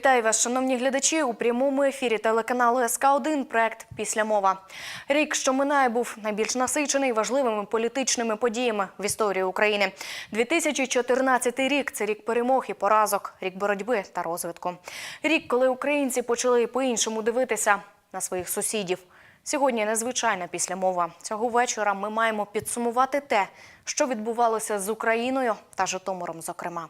Вітаю вас, шановні глядачі, у прямому ефірі телеканалу СК 1 проект Після мова. Рік, що минає, був найбільш насичений важливими політичними подіями в історії України. 2014 рік це рік перемог і поразок, рік боротьби та розвитку. Рік, коли українці почали по-іншому дивитися на своїх сусідів. Сьогодні незвичайна післямова. Цього вечора ми маємо підсумувати те, що відбувалося з Україною та Житомиром, зокрема.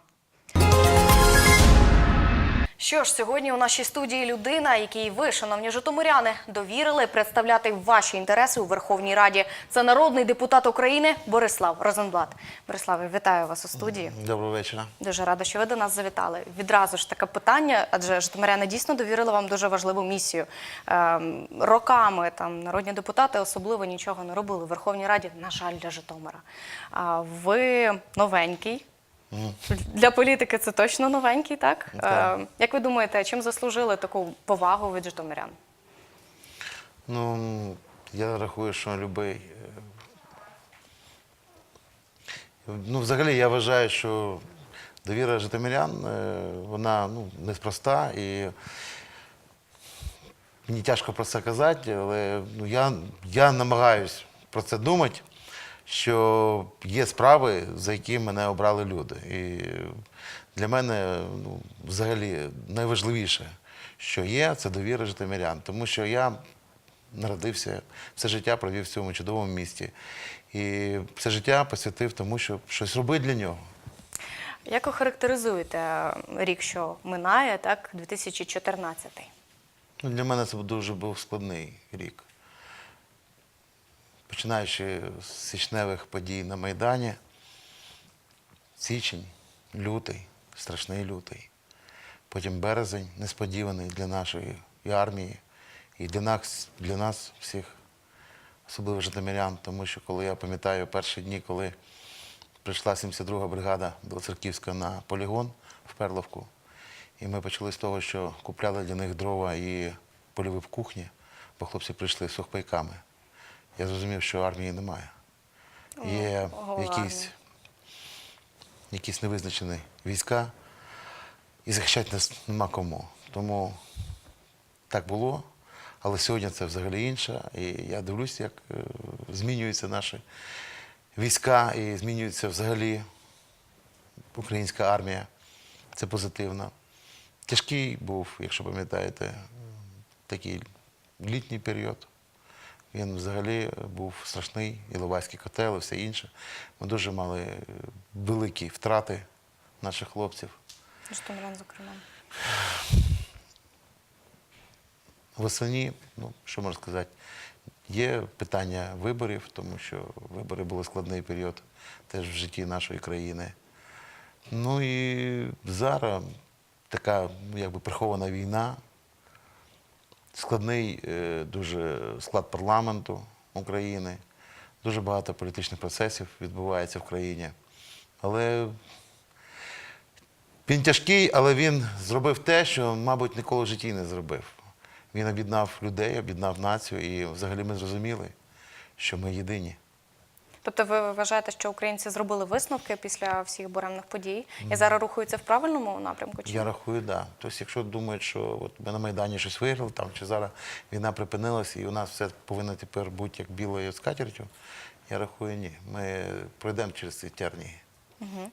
Що ж, сьогодні у нашій студії людина, якій ви, шановні житомиряни, довірили представляти ваші інтереси у Верховній Раді. Це народний депутат України Борислав Розенблат. Бориславе, вітаю вас у студії. Доброго вечора. Дуже рада, що ви до нас завітали. Відразу ж таке питання, адже житомиряни дійсно довірили вам дуже важливу місію. Ем, роками там народні депутати особливо нічого не робили у Верховній Раді, на жаль, для Житомира. А ви новенький. Для політики це точно новенький, так? Так. Е, як ви думаєте, чим заслужили таку повагу від житомирян? Ну, я рахую, що любий. е, Ну, взагалі, я вважаю, що довіра житомирян, е, вона ну, неспроста. І мені тяжко про це казати, але ну, я, я намагаюсь про це думати, що є справи, за які мене обрали люди. І для мене ну, взагалі найважливіше, що є, це довіра житомирян. Тому що я народився, все життя провів в цьому чудовому місті. І все життя посвятив тому, щоб щось робити для нього. Як охарактеризуєте рік, що минає, так, 2014? Ну, для мене це дуже був складний рік. Починаючи з січневих подій на Майдані, січень, лютий, страшний лютий. Потім березень, несподіваний для нашої і армії, і для нас, для нас всіх, особливо житомирян, тому що коли я пам'ятаю перші дні, коли прийшла 72-га бригада Білоцерківська на полігон в Перловку, і ми почали з того, що купляли для них дрова і польові в кухні, бо хлопці прийшли з сухпайками. Я зрозумів, що армії немає. Є якісь, якісь невизначені війська, і захищати нас нема кому. Тому так було. Але сьогодні це взагалі інше. І я дивлюся, як е, змінюються наші війська і змінюється взагалі українська армія. Це позитивно. Тяжкий був, якщо пам'ятаєте, такий літній період. Він взагалі був страшний, Іловайський котел і все інше. Ми дуже мали е, великі втрати наших хлопців. Житомирян, зокрема. Восені, ну що можна сказати, є питання виборів, тому що вибори були складний період теж в житті нашої країни. Ну і зараз така ну, якби прихована війна, складний е, дуже склад парламенту України, дуже багато політичних процесів відбувається в країні. Але він тяжкий, але він зробив те, що, мабуть, ніколи в житті не зробив. Він об'єднав людей, об'єднав націю, і взагалі ми зрозуміли, що ми єдині. Тобто ви вважаєте, що українці зробили висновки після всіх буремних подій і зараз рухаються в правильному напрямку? Чи Я рахую, так. Да. Тобто, якщо думають, що от ми на Майдані щось виграли, там, чи зараз війна припинилася і у нас все повинно тепер бути як білою скатертю, я рахую, ні. Ми пройдемо через ці тернії.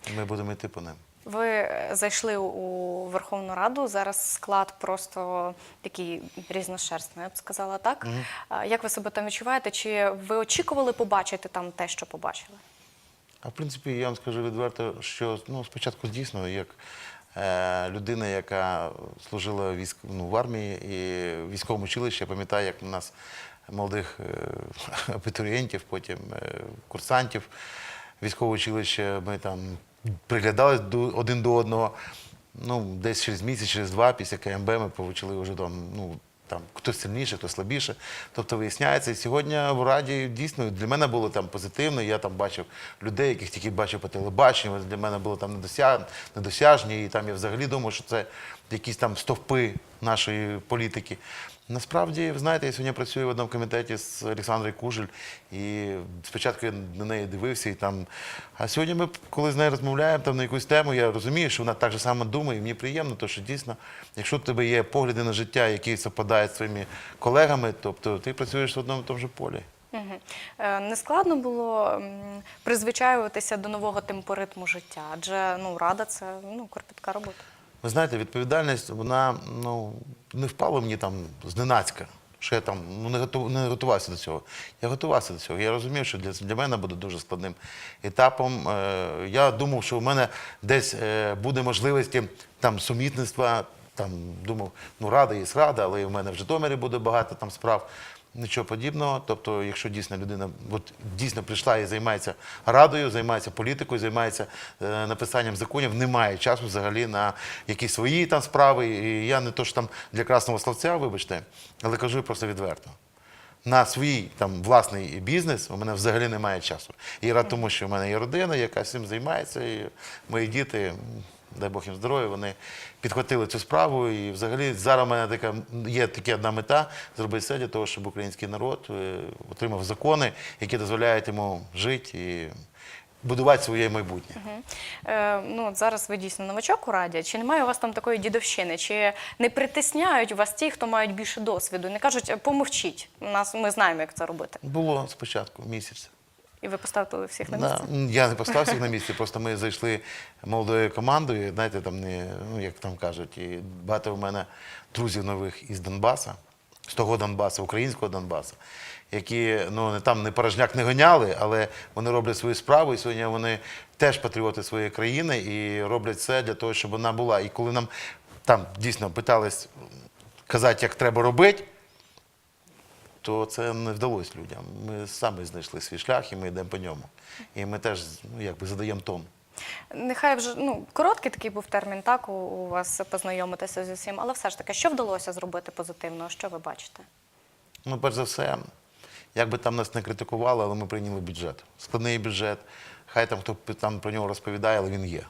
І ми будемо йти по ним. Ви е, зайшли у Верховну Раду. Зараз склад просто такий різношерстний, я б сказала так. А Як ви себе там відчуваєте? Чи ви очікували побачити там те, що побачили? А в принципі, я вам скажу відверто, що ну, спочатку дійсно, як е, людина, яка служила військ, ну, в армії і в військовому училищі, я пам'ятаю, як у нас молодих е, абітурієнтів, потім е, курсантів військового училища, ми там приглядались до, один до одного. Ну, десь через місяць, через два, після КМБ ми почали вже там, ну, там хтось сильніше, хтось слабіше. Тобто виясняється. І сьогодні в Раді дійсно для мене було там позитивно. Я там бачив людей, яких тільки бачив по телебаченню. Для мене було там недосяг... недосяжні. І там я взагалі думав, що це якісь там стовпи нашої політики. Насправді, ви знаєте, я сьогодні працюю в одному комітеті з Олександрою Кужель, і спочатку я на неї дивився, і там. А сьогодні ми, коли з нею розмовляємо там на якусь тему, я розумію, що вона так же само думає, і мені приємно, тому що дійсно, якщо в тебе є погляди на життя, які совпадають з своїми колегами, тобто ти працюєш в одному тому ж полі. Е, Не складно було призвичаюватися до нового темпоритму життя, адже ну, рада це ну, кропітка робота. Ви знаєте, відповідальність, вона ну, не впала мені там зненацька, що я там ну, не, готов, не готувався до цього. Я готувався до цього. Я розумів, що для, для мене буде дуже складним етапом. Е, я думав, що у мене десь е, буде можливості там сумітництва. Там думав, ну рада є рада, але і в мене в Житомирі буде багато там справ. Нічого подібного. Тобто, якщо дійсно людина от, дійсно прийшла і займається радою, займається політикою, займається е, написанням законів, немає часу взагалі на якісь свої там справи. І я не то що там для красного словця, вибачте, але кажу просто відверто. На свій там власний бізнес у мене взагалі немає часу. І рад тому, що в мене є родина, яка цим займається, і мої діти, дай Бог їм здоров'я, вони підхватили цю справу. І взагалі зараз у мене така є така одна мета зробити все для того, щоб український народ е, отримав закони, які дозволяють йому жити і будувати своє майбутнє. Е, ну, от зараз ви дійсно новачок у раді. Чи немає у вас там такої дідовщини? Чи не притисняють вас ті, хто мають більше досвіду? Не кажуть, «Е, помовчіть. Нас ми знаємо, як це робити. Було спочатку місяць. І ви поставили всіх на місце? Я не постався на місці, просто ми зайшли молодою командою, знаєте, там не, ну як там кажуть, і багато в мене друзів нових із Донбаса, з того Донбасу, українського Донбасу, які ну не там не порожняк не гоняли, але вони роблять свою справу, і сьогодні вони теж патріоти своєї країни і роблять все для того, щоб вона була. І коли нам там дійсно питались казати, як треба робити то це не вдалося людям. Ми самі знайшли свій шлях і ми йдемо по ньому. І ми теж ну, якби задаємо тон. Нехай вже ну короткий такий був термін, так у, у вас познайомитися з усім, але все ж таки, що вдалося зробити позитивного? Що ви бачите? Ну, перш за все, як би там нас не критикували, але ми прийняли бюджет. Складний бюджет. Хай там хто там про нього розповідає, але він є.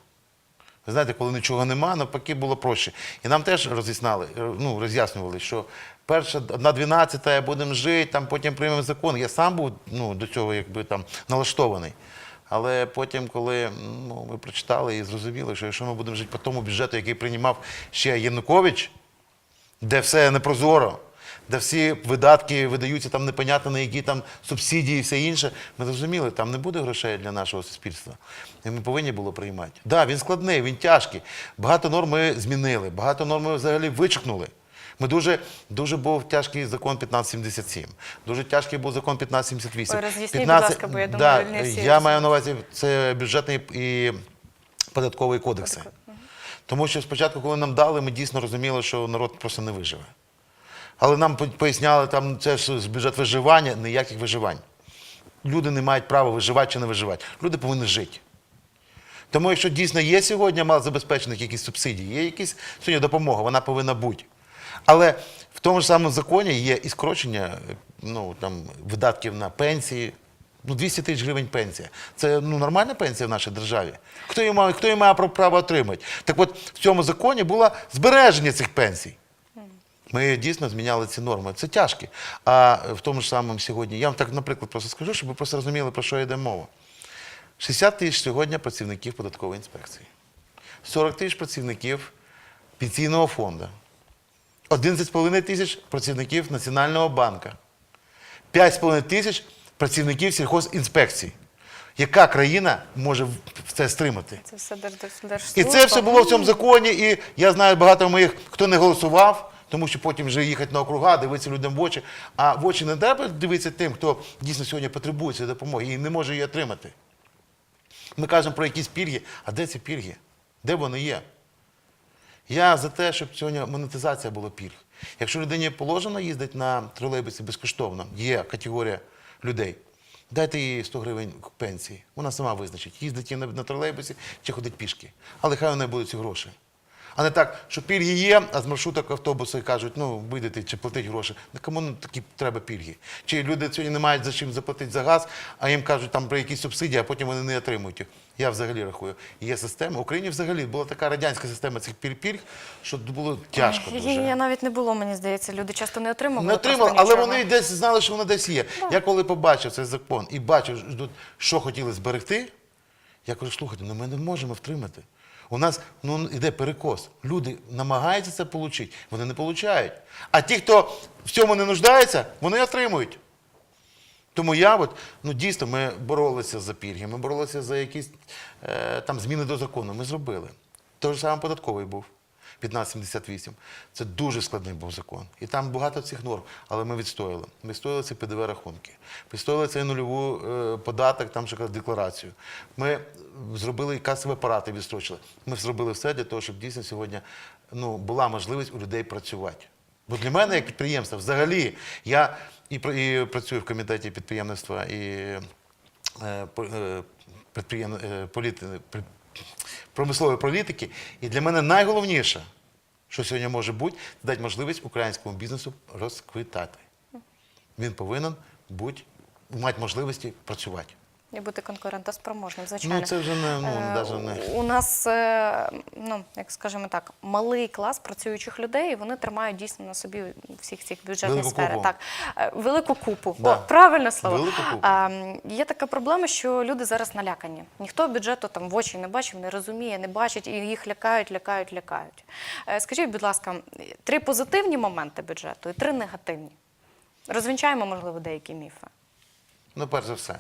Знаєте, коли нічого нема, навпаки було проще. І нам теж роз'ясняли, е, ну, роз'яснювали, що перша одна дванадцята будемо жити, там потім приймемо закон. Я сам був ну, до цього якби там налаштований. Але потім, коли ну, ми прочитали і зрозуміли, що якщо ми будемо жити по тому бюджету, який приймав ще Янукович, де все непрозоро, де всі видатки видаються там непонятно на які там субсидії і все інше. Ми зрозуміли, там не буде грошей для нашого суспільства. І ми повинні було приймати. Так, да, він складний, він тяжкий. Багато норм ми змінили, багато норм ми взагалі вичеркнули. Ми дуже, дуже був тяжкий закон 1577, дуже тяжкий був закон 1578. Ой, роз'ясніть, будь ласка, бо я думаю, да, не всі я маю на увазі це бюджетний і податковий кодекси. Тому що спочатку, коли нам дали, ми дійсно розуміли, що народ просто не виживе. Але нам поясняли, там це ж бюджет виживання, ніяких виживань. Люди не мають права виживати чи не виживати. Люди повинні жити. Тому якщо дійсно є сьогодні малозабезпечених якісь субсидії, є якісь сьогодні допомога, вона повинна бути. Але в тому ж самому законі є і скорочення ну, там, видатків на пенсії. Ну, 200 тисяч гривень пенсія. Це ну, нормальна пенсія в нашій державі. Хто її має, хто її має право отримати? Так от в цьому законі було збереження цих пенсій. Ми дійсно зміняли ці норми. Це тяжко. А в тому ж самому сьогодні, я вам так, наприклад, просто скажу, щоб ви просто розуміли, про що йде мова. 60 тисяч сьогодні працівників податкової інспекції, 40 тисяч працівників пенсійного фонду, 11,5 тисяч працівників Національного банку, 5,5 тисяч працівників сільхозінспекцій. Яка країна може це стримати? Це все держ- І це все було в цьому законі, і я знаю багато моїх, хто не голосував, тому що потім вже їхати на округа, дивитися людям в очі. А в очі не треба дивитися тим, хто дійсно сьогодні потребує цієї допомоги і не може її отримати. Ми кажемо про якісь пільги, а де ці пільги? Де вони є? Я за те, щоб сьогодні монетизація була пільг. Якщо людині положено їздити на тролейбусі безкоштовно, є категорія людей. Дайте їй 100 гривень пенсії. Вона сама визначить, їздить на, тролейбусі чи ходить пішки. Але хай у неї будуть ці гроші. А не так, що пільги є, а з маршруток автобуси кажуть, ну вийдете чи платить гроші. На кому ну, такі треба пільги? Чи люди сьогодні не мають за чим заплатити за газ, а їм кажуть там про якісь субсидії, а потім вони не отримують їх. Я взагалі рахую. Є система. В Україні взагалі була така радянська система цих піль- пільг, що було тяжко дуже. Її навіть не було, мені здається. Люди часто не отримували. Не отримали, але нічого. вони десь знали, що воно десь є. Я коли побачив цей закон і бачив, що- що хотіли зберегти, я кажу, слухайте, ну ми не можемо втримати. У нас ну, йде перекос. Люди намагаються це отримати, вони не отримують. А ті, хто в цьому не нуждається, вони отримують. Тому я от, ну дійсно, ми боролися за пільги, ми боролися за якісь е, там зміни до закону. Ми зробили. Той же саме податковий був. 1578. Це дуже складний був закон. І там багато цих норм, але ми відстояли. Ми відстояли ці ПДВ рахунки. Відстояли цей нульову е, податок, там ще декларацію. Ми зробили і касові апарати відстрочили. Ми зробили все для того, щоб дійсно сьогодні ну, була можливість у людей працювати. Бо для мене, як підприємства, взагалі, я і, і працюю в комітеті підприємництва і е, е, підприєм, е, політи, при- промислової політики. І для мене найголовніше, що сьогодні може бути, дати можливість українському бізнесу розквітати. Він повинен бути, мати можливості працювати. І бути конкурентоспроможним, звичайно. Ну, це вже не, ну, Е, даже не. У нас, е, ну, як скажімо так, малий клас працюючих людей, і вони тримають дійсно на собі всіх цих бюджетні Велику сфери. купу. Так, Е, велику купу. Да. О, правильне слово. Велику купу. А, є така проблема, що люди зараз налякані. Ніхто бюджету там в очі не бачив, не розуміє, не бачить, і їх лякають, лякають, лякають. Е, Скажіть, будь ласка, три позитивні моменти бюджету і три негативні. Розвінчаємо, можливо, деякі міфи. Ну, перш за все,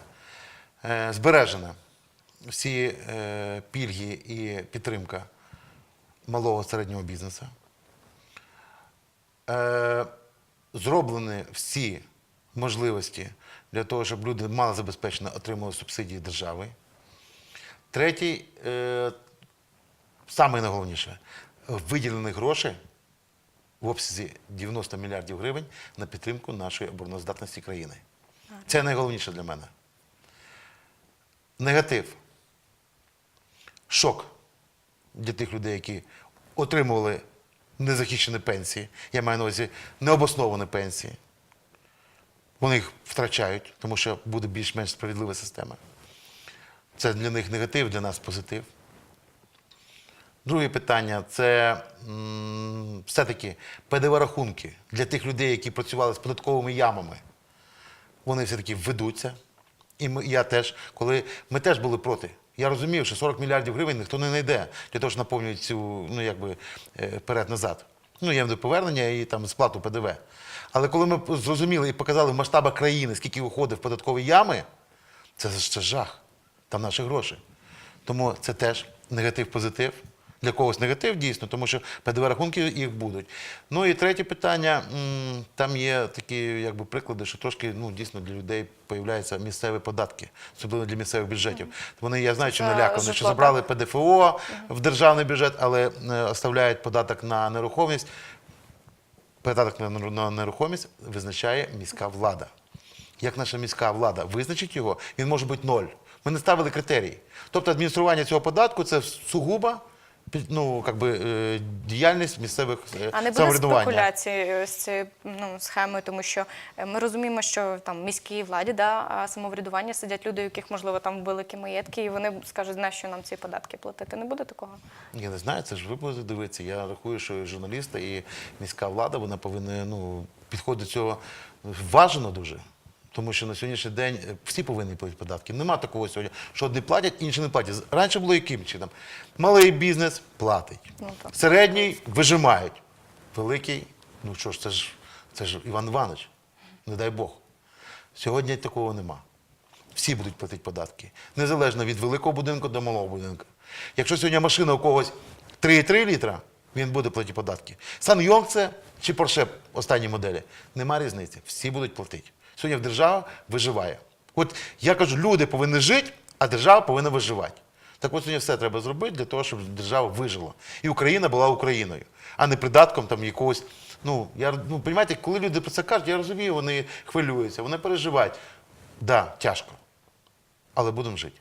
е, збережено всі е, пільги і підтримка малого середнього бізнесу. Е, Зроблені всі можливості для того, щоб люди малозабезпечено отримали субсидії держави. Третій, саме найголовніше, виділені гроші в обсязі 90 мільярдів гривень на підтримку нашої обороноздатності країни. Це найголовніше для мене. Негатив. Шок для тих людей, які отримували незахищені пенсії. Я маю на увазі необосновані пенсії. Вони їх втрачають, тому що буде більш-менш справедлива система. Це для них негатив, для нас позитив. Друге питання це все-таки ПДВ-рахунки для тих людей, які працювали з податковими ямами вони все-таки ведуться. І ми, я теж, коли ми теж були проти. Я розумів, що 40 мільярдів гривень ніхто не знайде для того, щоб наповнювати цю, ну якби е, вперед-назад. Ну, я до повернення і там сплату ПДВ. Але коли ми зрозуміли і показали в масштабах країни, скільки уходить в податкові ями, це, це жах. Там наші гроші. Тому це теж негатив-позитив. Для когось негатив дійсно, тому що ПДВ-рахунки їх будуть. Ну і третє питання. Там є такі якби, приклади, що трошки ну, дійсно для людей появляються місцеві податки, особливо для місцевих бюджетів. Вони, я знаю, що налякані, що забрали? ПДФО в державний бюджет, але е, оставляють податок на нерухомість. Податок на нерухомість визначає міська влада. Як наша міська влада визначить його, він може бути ноль. Ми не ставили критерії. Тобто адміністрування цього податку це сугубо під- ну, как би, е, діяльність місцевих е, А не буде спекуляції з цією ну, схемою, тому що е, ми розуміємо, що там міській владі да, самоврядування сидять люди, у яких можливо там великі маєтки, і вони скажуть, на що нам ці податки платити. Не буде такого? Я не знаю, це ж ви будете дивитися. Я рахую, що і журналісти і міська влада вона повинна ну, підходити до цього важно дуже. Тому що на сьогоднішній день е, всі повинні платити податки. Нема такого сьогодні, що одні платять, інші не платять. Раніше було яким чином? Малий бізнес платить, Ну, середній вижимають. Великий, ну що ж, це ж це ж Іван Іванович, не дай Бог. Сьогодні такого нема. Всі будуть платити податки. Незалежно від великого будинку до малого будинку. Якщо сьогодні машина у когось 3,3 літра, він буде платити податки. Сан Йонг це чи Порше останні моделі. Нема різниці. Всі будуть платити. Сьогодні держава виживає. От я кажу, люди повинні жити, а держава повинна виживати. Так от сьогодні все треба зробити для того, щоб держава вижила. І Україна була Україною, а не придатком там якогось. Ну, я, ну, розумієте, коли люди про це кажуть, я розумію, вони хвилюються, вони переживають. Так, да, тяжко. Але будемо жити.